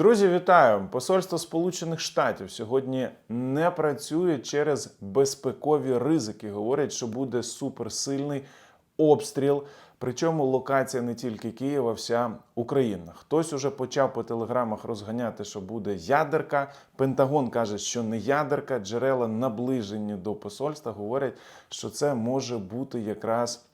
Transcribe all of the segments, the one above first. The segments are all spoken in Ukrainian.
Друзі, вітаю! Посольство Сполучених Штатів сьогодні не працює через безпекові ризики. Говорять, що буде суперсильний обстріл. Причому локація не тільки Києва, вся Україна. Хтось уже почав по телеграмах розганяти, що буде ядерка. Пентагон каже, що не ядерка. Джерела наближені до посольства говорять, що це може бути якраз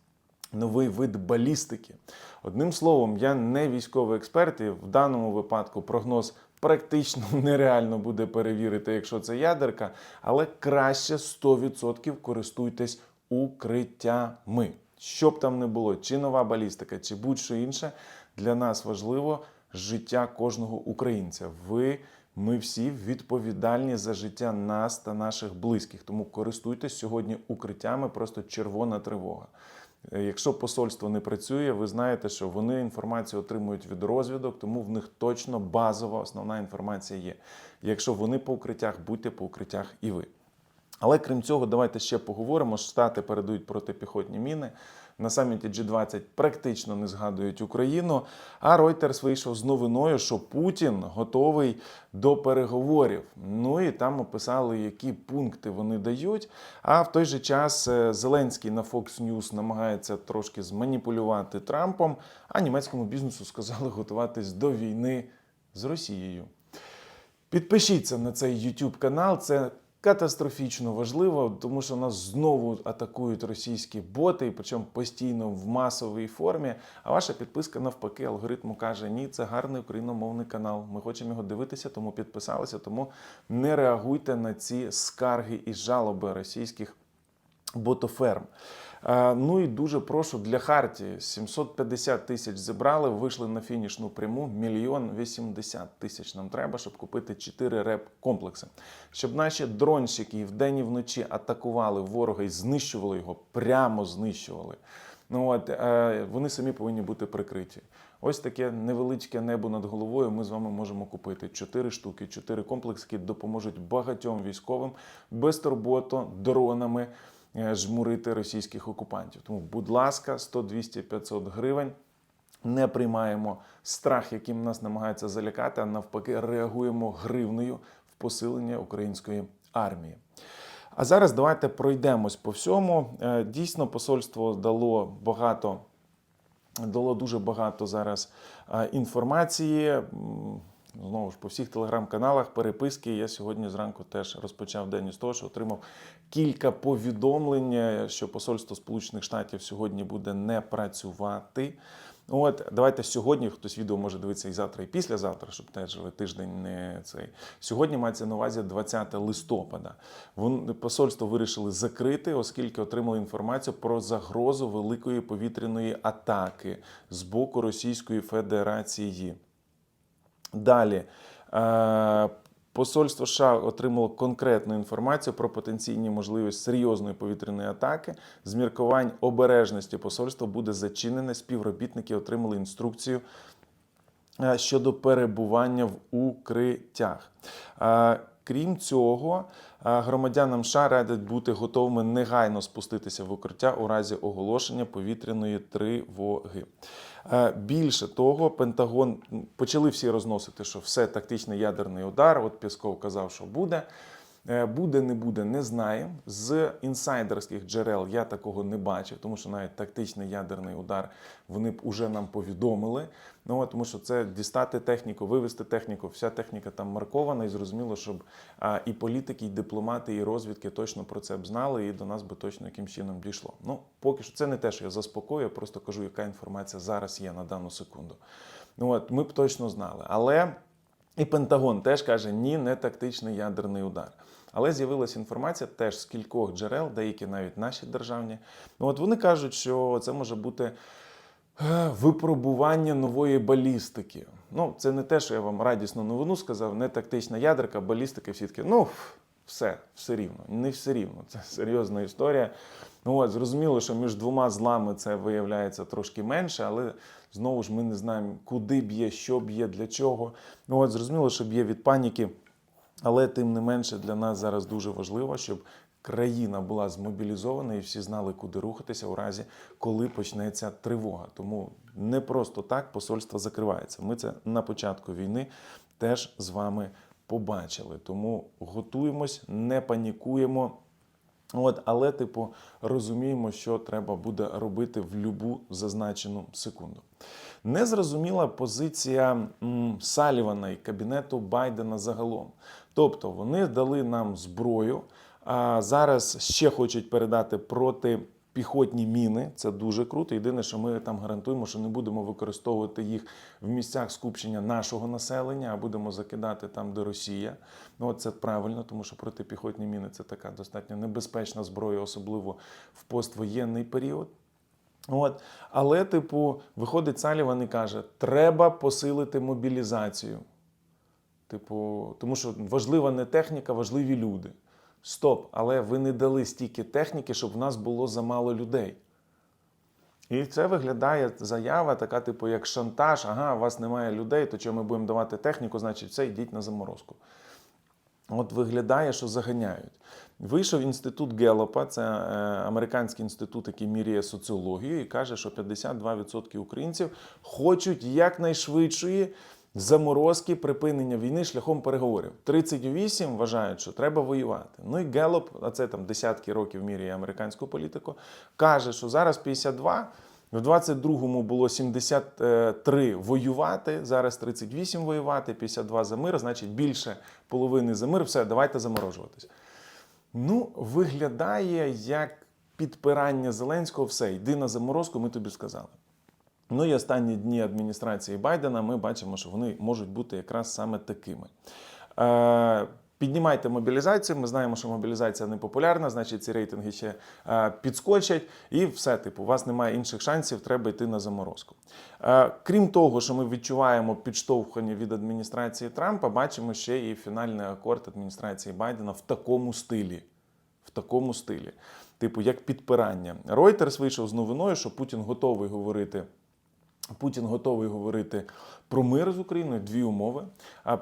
новий вид балістики. Одним словом, я не військовий експерт, і в даному випадку прогноз практично нереально буде перевірити, якщо це ядерка, але краще 100% користуйтесь укриттями. Що б там не було, чи нова балістика, чи будь-що інше, для нас важливо життя кожного українця. Ви ми всі відповідальні за життя нас та наших близьких. Тому користуйтесь сьогодні укриттями, просто червона тривога. Е, Якщо посольство не працює, ви знаєте, що вони інформацію отримують від розвідок, тому в них точно базова основна інформація є. Якщо вони по укриттях, будьте по укриттях і ви. Але крім цього, давайте ще поговоримо. Штати передають протипіхотні міни. На саміті G20 практично не згадують Україну. А Reuters вийшов з новиною, що Путін готовий до переговорів. Ну і там описали, які пункти вони дають. А в той же час е, Зеленський на Fox News намагається трошки зманіпулювати Трампом, а німецькому бізнесу сказали готуватись до війни з Росією. Підпишіться на цей YouTube канал. Це катастрофічно важливо, тому що нас знову атакують російські боти, причому постійно в масовій формі. А ваша підписка навпаки алгоритму каже: ні, це гарний україномовний канал. Ми хочемо його дивитися, тому підписалися. Тому не реагуйте на ці скарги і жалоби російських ботоферм. Е, Ну і дуже прошу для Хартії 750 тисяч зібрали, вийшли на фінішну пряму. Мільйон 80 тисяч нам треба, щоб купити 4 реп-комплекси. Щоб наші дронщики вдень і вночі атакували ворога і знищували його, прямо знищували. Ну от е, вони самі повинні бути прикриті. Ось таке невеличке небо над головою. Ми з вами можемо купити 4 штуки, 4 комплекси, які допоможуть багатьом військовим безтурботно дронами жмурити російських окупантів. Тому, будь ласка, 100, 200, 500 гривень. Не приймаємо страх, яким нас намагаються залякати, а навпаки, реагуємо гривнею в посилення української армії. А зараз давайте пройдемось по всьому. Е, Дійсно, посольство дало багато, дало дуже багато зараз е, інформації. Знову ж по всіх телеграм-каналах переписки. Я сьогодні зранку теж розпочав день із того, що отримав кілька повідомлень, е, що посольство Сполучених Штатів сьогодні буде не працювати. От давайте сьогодні хтось відео може дивитися і завтра, і післязавтра, щоб теж тиждень не цей. Сьогодні мається на увазі 20 листопада. Вон посольство вирішили закрити, оскільки отримали інформацію про загрозу великої повітряної атаки з боку Російської Федерації. Далі. Е, Посольство США отримало конкретну інформацію про потенційні можливість серйозної повітряної атаки. З міркувань обережності посольства буде зачинене. Співробітники отримали інструкцію е, щодо перебування в укриттях. Е, Крім цього, громадянам США радять бути готовими негайно спуститися в укриття у разі оголошення повітряної тривоги. Е, Більше того, Пентагон почали всі розносити, що все тактичний ядерний удар. От Пісков казав, що буде. Е, Буде, не буде, не знаємо. З інсайдерських джерел я такого не бачив, тому що навіть тактичний ядерний удар вони б уже нам повідомили. Ну, тому що це дістати техніку, вивести техніку, вся техніка там маркована, і зрозуміло, щоб а, і політики, і дипломати, і розвідки точно про це б знали, і до нас би точно яким чином дійшло. Ну, поки що це не те, що я заспокоюю, я просто кажу, яка інформація зараз є на дану секунду. Ну, от, ми б точно знали. Але і Пентагон теж каже, ні, не тактичний ядерний удар. Але з'явилася інформація теж з кількох джерел, деякі навіть наші державні. Ну, от вони кажуть, що це може бути випробування нової балістики. Ну, це не те, що я вам радісну новину сказав, не тактична ядерка, балістика, всі такі, ну, все, все рівно. Не все рівно. Це серйозна історія. Ну, от, зрозуміло, що між двома злами це виявляється трошки менше, але знову ж ми не знаємо, куди б'є, що б'є, для чого. Ну, от, зрозуміло, що б'є від паніки. Але тим не менше для нас зараз дуже важливо, щоб країна була змобілізована і всі знали, куди рухатися у разі, коли почнеться тривога. Тому не просто так посольство закривається. Ми це на початку війни теж з вами побачили. Тому готуємось, не панікуємо. От, але, типу, розуміємо, що треба буде робити в любу зазначену секунду. Незрозуміла позиція м, Салівана і кабінету Байдена загалом. Тобто вони дали нам зброю, а зараз ще хочуть передати проти. Піхотні міни це дуже круто. Єдине, що ми там гарантуємо, що не будемо використовувати їх в місцях скупчення нашого населення, а будемо закидати там, де Росія. Ну це правильно, тому що протипіхотні міни це така достатньо небезпечна зброя, особливо в поствоєнний період. От. Але, типу, виходить Саліван і каже, треба посилити мобілізацію. Типу, тому що важлива не техніка, важливі люди. Стоп, але ви не дали стільки техніки, щоб в нас було замало людей. І це виглядає заява, така, типу, як шантаж. Ага, у вас немає людей, то чого ми будемо давати техніку, значить, все, йдіть на заморозку. От виглядає, що заганяють. Вийшов інститут Гелопа, це е, американський інститут, який міряє соціологію, і каже, що 52% українців хочуть якнайшвидшої заморозки припинення війни шляхом переговорів. 38 вважають, що треба воювати. Ну і Гелоп, а це там десятки років міряє американську політику, каже, що зараз 52. В 22-му було 73 воювати, зараз 38 воювати, 52 за мир, значить більше половини за мир. Все, давайте заморожуватись. Ну, виглядає як підпирання Зеленського, все, йди на заморозку, ми тобі сказали. Ну і останні дні адміністрації Байдена ми бачимо, що вони можуть бути якраз саме такими. Е, Піднімайте мобілізацію. Ми знаємо, що мобілізація не популярна, значить ці рейтинги ще е, підскочать, і все, типу, у вас немає інших шансів, треба йти на заморозку. Е, крім того, що ми відчуваємо підштовхування від адміністрації Трампа, бачимо ще і фінальний акорд адміністрації Байдена в такому стилі. В такому стилі, типу, як підпирання. Reuters вийшов з новиною, що Путін готовий говорити. Путін готовий говорити про мир з Україною, дві умови: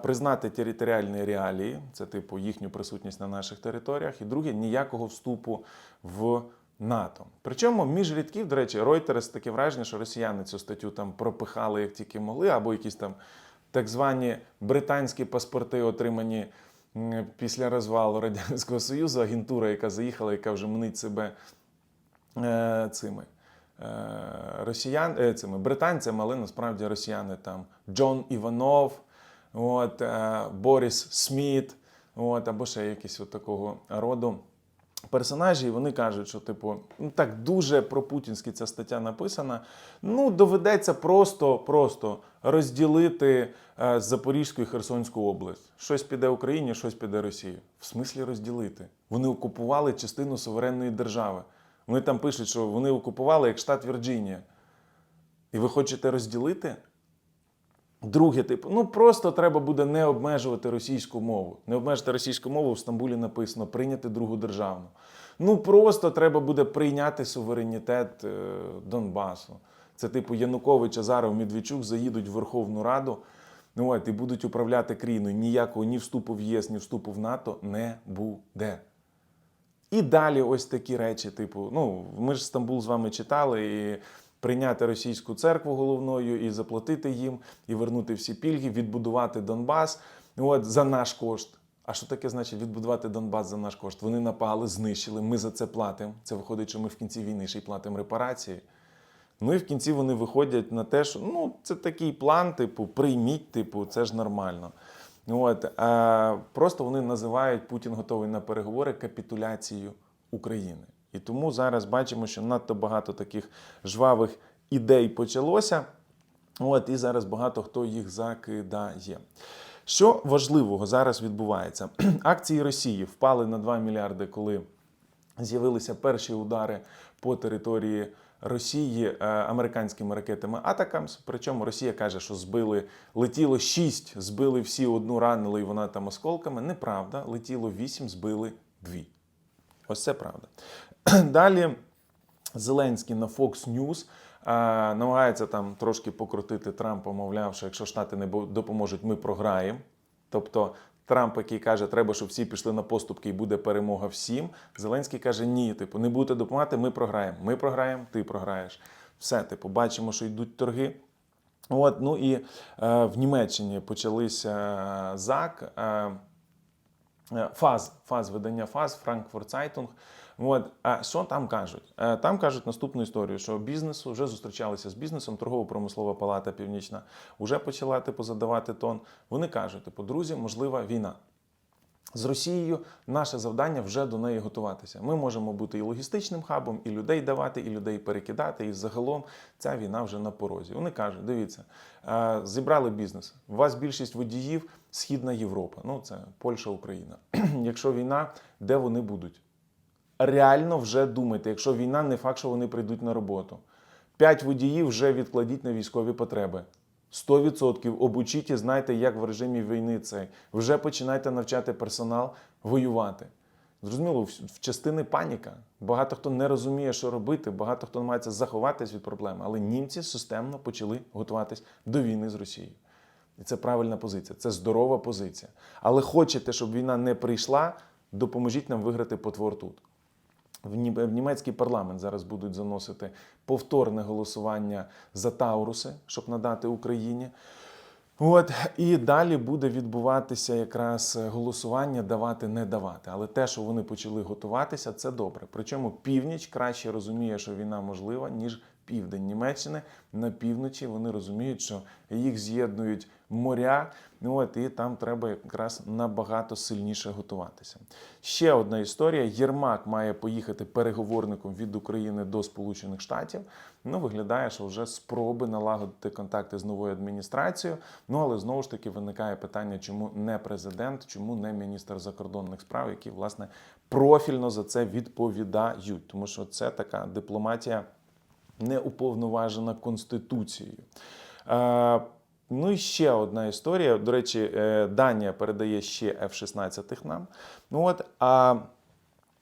признати територіальні реалії, це типу їхню присутність на наших територіях, і друге ніякого вступу в НАТО. Причому між рядків, до речі, Reuters таке враження, що росіяни цю статтю там пропихали як тільки могли, або якісь там так звані британські паспорти, отримані після розвалу Радянського Союзу, агентура, яка заїхала, яка вже мнить себе е, цими росіян, е, цими британцями, але насправді росіяни там Джон Іванов, от, е, Борис Сміт, от, або ще якісь от такого роду персонажі, і вони кажуть, що типу, ну так дуже пропутінськи ця стаття написана. Ну, доведеться просто, просто розділити е, Запорізьку і Херсонську область. Щось піде Україні, щось піде Росії. В смислі розділити. Вони окупували частину суверенної держави. Вони там пишуть, що вони окупували як штат Вірджинія. І ви хочете розділити? Друге, типу, ну просто треба буде не обмежувати російську мову. Не обмежити російську мову в Стамбулі написано прийняти другу державну. Ну просто треба буде прийняти суверенітет е, Донбасу. Це типу Янукович, Азаров, Медведчук заїдуть в Верховну Раду ну, от, і будуть управляти країною. Ніякого ні вступу в ЄС, ні вступу в НАТО не буде. І далі ось такі речі, типу, ну, ми ж Стамбул з вами читали, і прийняти російську церкву головною, і заплатити їм, і вернути всі пільги, відбудувати Донбас от, за наш кошт. А що таке значить відбудувати Донбас за наш кошт? Вони напали, знищили, ми за це платимо. Це виходить, що ми в кінці війни ще й платимо репарації. Ну і в кінці вони виходять на те, що ну, це такий план, типу, прийміть, типу, це ж нормально. От, а просто вони називають Путін готовий на переговори капітуляцією України. І тому зараз бачимо, що надто багато таких жвавих ідей почалося. От, і зараз багато хто їх закидає. Що важливого зараз відбувається? Акції Росії впали на 2 мільярди, коли з'явилися перші удари по території Росії е, американськими ракетами Атакамс. Причому Росія каже, що збили летіло 6, збили всі одну ранили, і вона там осколками. Неправда, летіло 8, збили 2. Ось це правда. Далі Зеленський на Fox News е, намагається там трошки покрутити Трампа, мовляв, що якщо Штати не допоможуть, ми програємо. Тобто Трамп, який каже, треба, щоб всі пішли на поступки і буде перемога всім. Зеленський каже, ні, типу, не будете допомагати, ми програємо. Ми програємо, ти програєш. Все, типу, бачимо, що йдуть торги. От, ну і е, в Німеччині почалися е, ЗАК. Е, Е, Фаз, фаз видання фаз, Франкфурт Zeitung. От, а що там кажуть? Е, Там кажуть наступну історію, що бізнесу вже зустрічалися з бізнесом, торгово-промислова палата Північна вже почала типу задавати тон. Вони кажуть, типу, друзі, можлива війна. З Росією наше завдання вже до неї готуватися. Ми можемо бути і логістичним хабом, і людей давати, і людей перекидати. І загалом ця війна вже на порозі. Вони кажуть: дивіться, е, зібрали бізнес. У вас більшість водіїв Східна Європа. Ну це Польща, Україна. Якщо війна, де вони будуть? Реально вже думайте, якщо війна, не факт, що вони прийдуть на роботу. П'ять водіїв вже відкладіть на військові потреби. 100% обучіть і знайте, як в режимі війни цей. Вже починайте навчати персонал воювати. Зрозуміло, в частини паніка. Багато хто не розуміє, що робити, багато хто намагається заховатись від проблеми. Але німці системно почали готуватись до війни з Росією. І це правильна позиція, це здорова позиція. Але хочете, щоб війна не прийшла, допоможіть нам виграти потвор тут. В Нім- в німецький парламент зараз будуть заносити повторне голосування за Тауруси, щоб надати Україні. От і далі буде відбуватися якраз голосування давати, не давати. Але те, що вони почали готуватися, це добре. Причому північ краще розуміє, що війна можлива, ніж південь Німеччини. На півночі вони розуміють, що їх з'єднують моря. От, і там треба якраз набагато сильніше готуватися. Ще одна історія: Єрмак має поїхати переговорником від України до Сполучених Штатів. Ну, виглядає, що вже спроби налагодити контакти з новою адміністрацією. Ну але знову ж таки виникає питання, чому не президент, чому не міністр закордонних справ, які власне профільно за це відповідають, тому що це така дипломатія не уповноважена конституцією. Ну і ще одна історія. До речі, е, Данія передає ще F-16 нам. Ну от, а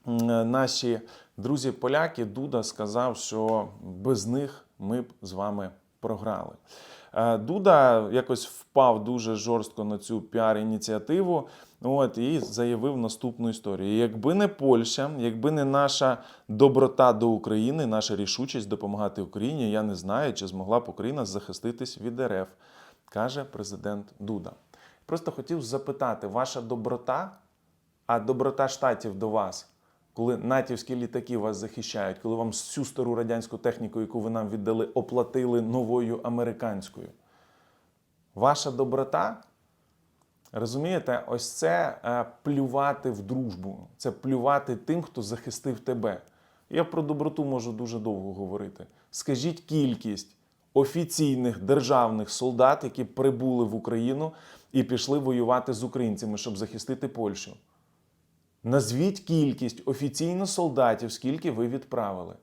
е, наші друзі-поляки Дуда сказав, що без них ми б з вами програли. Е, Дуда якось впав дуже жорстко на цю піар-ініціативу. От і заявив наступну історію: якби не Польща, якби не наша доброта до України, наша рішучість допомагати Україні, я не знаю, чи змогла б Україна захиститись від РФ, каже президент Дуда. Просто хотів запитати, ваша доброта, а доброта штатів до вас, коли натівські літаки вас захищають, коли вам всю стару радянську техніку, яку ви нам віддали, оплатили новою американською. Ваша доброта Розумієте, ось це е, плювати в дружбу, це плювати тим, хто захистив тебе. Я про доброту можу дуже довго говорити. Скажіть кількість офіційних державних солдат, які прибули в Україну і пішли воювати з українцями, щоб захистити Польщу. Назвіть кількість офіційно солдатів, скільки ви відправили.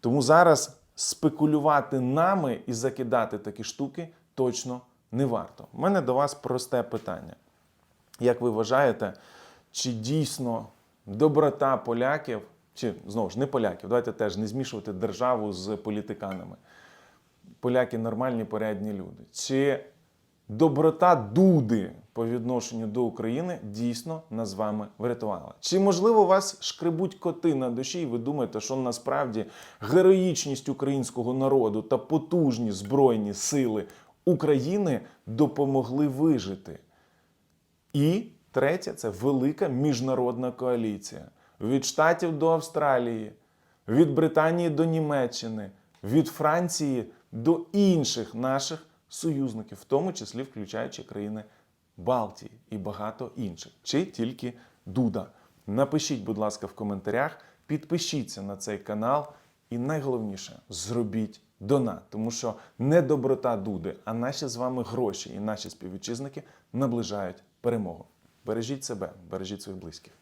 Тому зараз спекулювати нами і закидати такі штуки точно не варто. У мене до вас просте питання. Як ви вважаєте, чи дійсно доброта поляків, чи знову ж не поляків, давайте теж не змішувати державу з політиканами. Поляки нормальні, порядні люди. Чи доброта Дуди по відношенню до України дійсно нас вами врятувала? Чи можливо вас шкребуть коти на душі, і ви думаєте, що насправді героїчність українського народу та потужні збройні сили України допомогли вижити? І третє це велика міжнародна коаліція від Штатів до Австралії, від Британії до Німеччини, від Франції до інших наших союзників, в тому числі включаючи країни Балтії і багато інших, чи тільки Дуда. Напишіть, будь ласка, в коментарях, підпишіться на цей канал і найголовніше зробіть донат, тому що не доброта Дуди, а наші з вами гроші і наші співвітчизники наближають перемогу. Бережіть себе, бережіть своїх близьких.